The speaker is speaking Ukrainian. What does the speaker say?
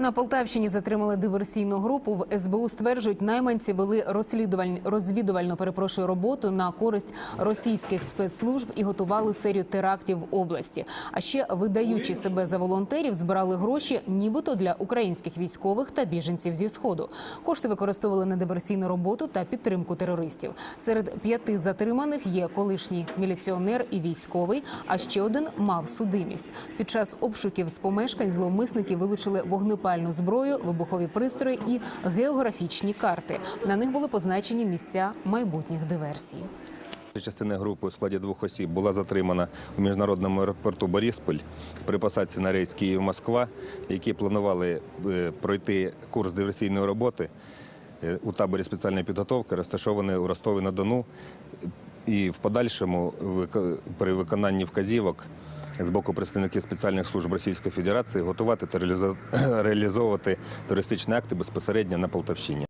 На Полтавщині затримали диверсійну групу. В СБУ стверджують, найманці вели розслідувальну розвідувальну перепрошую роботу на користь російських спецслужб і готували серію терактів в області. А ще видаючи себе за волонтерів, збирали гроші, нібито для українських військових та біженців зі сходу. Кошти використовували на диверсійну роботу та підтримку терористів. Серед п'яти затриманих є колишній міліціонер і військовий. А ще один мав судимість. Під час обшуків з помешкань зловмисники вилучили вогнепальну зброю, вибухові пристрої і географічні карти. На них були позначені місця майбутніх диверсій. Частина групи у складі двох осіб була затримана у міжнародному аеропорту Борисполь при посадці на рейс Київ-Москва, які планували е, пройти курс диверсійної роботи е, у таборі спеціальної підготовки, розташований у Ростові-на-Дону. І в подальшому при виконанні вказівок з боку представників спеціальних служб Російської Федерації готувати та реалізовувати терористичні акти безпосередньо на Полтавщині.